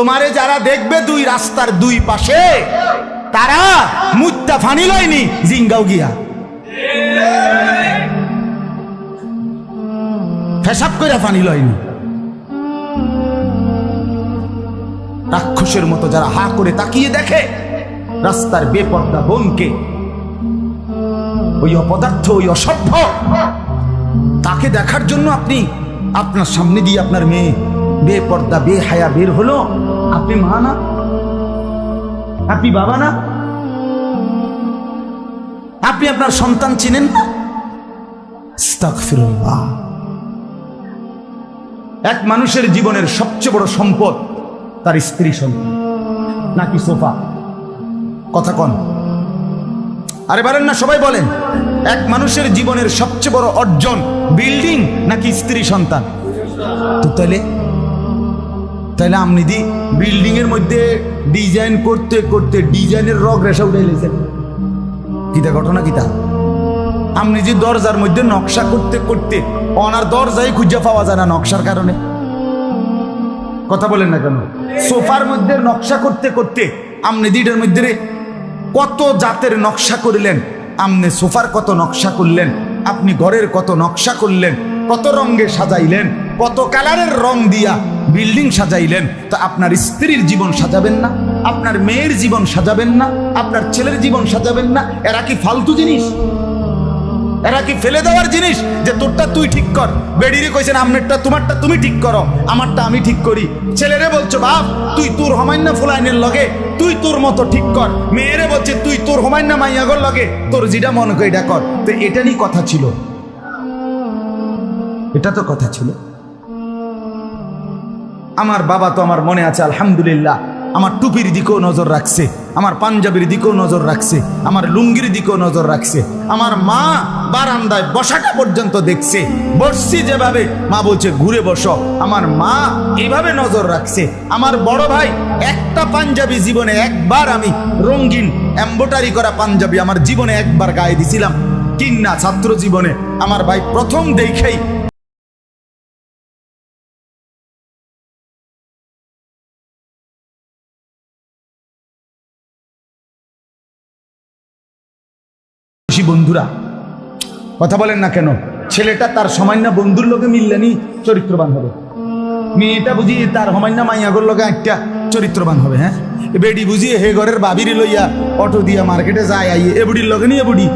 তোমারে যারা দেখবে দুই রাস্তার দুই পাশে, তারা মুত্তা ফানি লয়নি, জিঙ্গাও গিয়া। ফেসাব করে ফানি লয়নি। রাক্ষসের মতো যারা হা করে তাকিয়ে দেখে, রাস্তার বেপর্দা বোনকে, ওই অপদার্থ, ওই অসভ্য, তাকে দেখার জন্য আপনি আপনার সামনে দিয়ে আপনার মেয়ে বেপর্দা, বেহায়া বের হলো। আপনি মা না? আপনি বাবা না? আপনি আপনার সন্তান চিনেন না। এক মানুষের জীবনের সবচেয়ে বড় সম্পদ তার স্ত্রী সন্তান নাকি সোফা? কথা কন। আরে বলেন না সবাই বলেন। এক মানুষের জীবনের সবচেয়ে বড় অর্জন বিল্ডিং নাকি স্ত্রী সন্তান? তো তাহলে তাহলে আপনি দি বিল্ডিং এর মধ্যে ডিজাইন করতে করতে ডিজাইনের রগ রেশা উঠে এলেছেন কিতা ঘটনা কিতা? আপনি যে দরজার মধ্যে নকশা করতে করতে অনার দরজাই খুঁজে পাওয়া যায় না নকশার কারণে। কথা বলেন না কেন? সোফার মধ্যে নকশা করতে করতে আপনি দিটার মধ্যে কত জাতের নকশা করলেন আপনি সোফার কত নকশা করলেন, আপনি ঘরের কত নকশা করলেন, কত রঙে সাজাইলেন, কত কালারের রং দিয়া বিল্ডিং সাজাইলেন, তো আপনার স্ত্রীর জীবন সাজাবেন না, আপনার মেয়ের জীবন সাজাবেন না, আপনার ছেলের জীবন সাজাবেন না। এরা কি ফালতু জিনিস? এরা কি ফেলে দেওয়ার জিনিস? যে তোরটা তুই ঠিক কর। বেডিরে কইছেন আমনেরটা, তোমারটা তুমি ঠিক করো। আমারটা আমি ঠিক করি। ছেলেরে বলছো, বাপ, তুই তোর হমান্য ফুলাইনের লগে, তুই তোর মতো ঠিক কর। মেয়েরে বলছে, তুই তোর হমান্য মাইয়াগর লগে, তোর যেটা মনে করে এটা কর। তো এটা নিয়ে কথা ছিল। এটা তো কথা ছিল। আমার বাবা তো আমার মনে আছে, আলহামদুলিল্লাহ। আমার টুপির দিকেও নজর রাখছে, আমার পাঞ্জাবির দিকেও নজর রাখছে, আমার লুঙ্গির দিকেও নজর রাখছে, আমার মা বারান্দায় বসাটা পর্যন্ত দেখছে। বসছি যেভাবে, মা বলছে, ঘুরে বসো। আমার মা এভাবে নজর রাখছে। আমার বড় ভাই একটা পাঞ্জাবি জীবনে একবার আমি রঙিন এম্বোটারি করা পাঞ্জাবি আমার জীবনে একবার গায়ে দিছিলাম। কিন্না ছাত্র জীবনে। আমার ভাই প্রথম দেখেই খুশি বন্ধুরা, কথা বলেন না কেন? ছেলেটা তার সামান্য বন্ধুর লোকে মিললেনি চরিত্রবান হবে। মেয়েটা বুঝি তার সমান্য মাইয়াগর লোকে একটা চরিত্রবান হবে হ্যাঁ? বেডি বুঝিয়ে হে ঘরের বাবিরি লইয়া অটো দিয়া মার্কেটে যায়, আইয়ে এ বুড়ির লগে নিয়ে বুড়ি?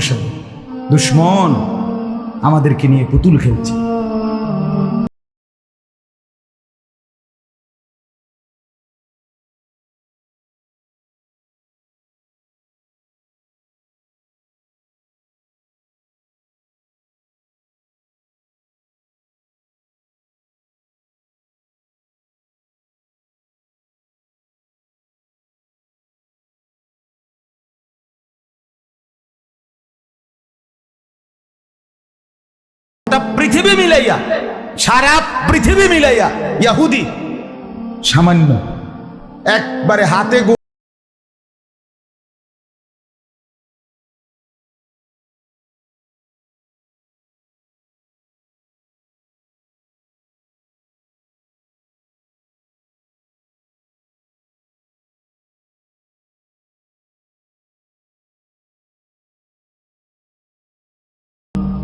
সাথী দুশ্মন আমাদেরকে নিয়ে পুতুল খেলছে। গোটা পৃথিবী মিলাইয়া সারা পৃথিবী মিলাইয়া ইয়াহুদি সামান্য একবারে হাতে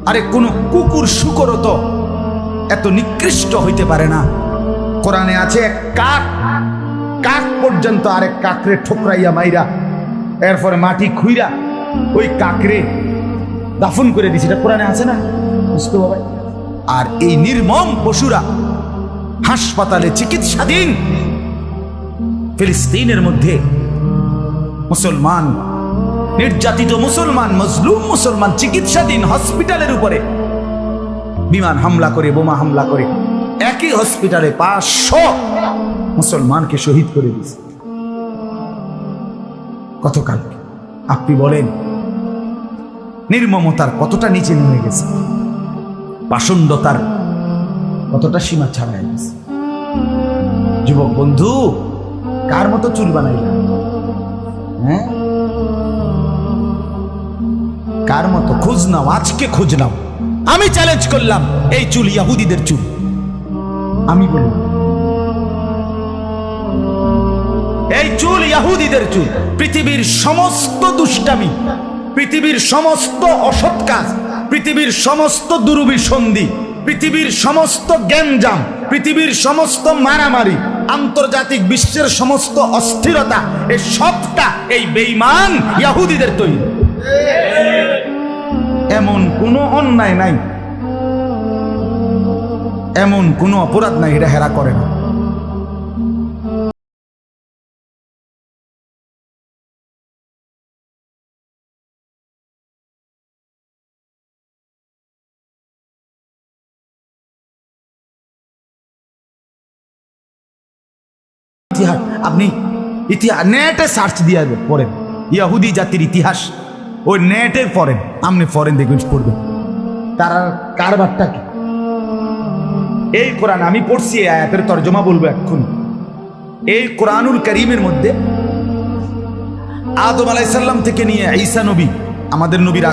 আরে কোন কুকুর শুকরও তো এত নিকৃষ্ট হইতে পারে না। কোরআনে আছে এক কাক কাক পর্যন্ত আরেক কাকরে ঠোকরাইয়া মাইরা, এরপরে মাটি খুইরা ওই কাকরে দাফন করে দিছে। এটা কোরআনে আছে না? বুঝতে বাবা আর এই নির্মম পশুরা হাসপাতালে চিকিৎসাধীন ফিলিস্তিনের মধ্যে মুসলমান নির্যাতিত মুসলমান, মজলুম মুসলমান চিকিৎসাধীন হসপিটালের উপরে বিমান হামলা করে, বোমা হামলা করে, একই হসপিটালে পাঁচশো মুসলমানকে শহীদ করে দিয়েছে। গতকাল আপনি বলেন, নির্মমতার কতটা নিচে নেমে গেছে? পাষণ্ডতার কতটা সীমা ছাড়াই গেছে? যুবক বন্ধু, কার মতো চুল বানাইলাম হ্যাঁ? কার মতো? খোঁজ নাও, আজকে খোঁজ নাও। আমি চ্যালেঞ্জ করলাম, এই চুল ইয়াহুদিদের চুল। আমি বলি এই চুল ইয়াহুদিদের চুল। পৃথিবীর সমস্ত দুষ্টামি, পৃথিবীর সমস্ত অসৎ কাজ, পৃথিবীর সমস্ত দুরুবিসন্ধি পৃথিবীর সমস্ত জ্ঞানজাম পৃথিবীর সমস্ত মারামারি, আন্তর্জাতিক বিশ্বের সমস্ত অস্থিরতা, এই সবটা এই বেইমান ইয়াহুদিদের তৈরি। এমন কোনো অন্যায় নাই। এমন কোনো অপরাধ নাই এটা হেরা করে না। আপনি ইতিহাস, নেটে সার্চ দিয়ে পড়েন। ইয়াহুদি জাতির ইতিহাস। ওই নেটে ফরেন আপনি ফরেন দেখবেন পড়বেন তার কারবারটা কি? এই কোরআন আমি পড়ছি আয়াতের তর্জমা বলব এখন এই কোরআনুল করিমের মধ্যে আদম আলাইসাল্লাম থেকে নিয়ে ঈসা নবী আমাদের নবীর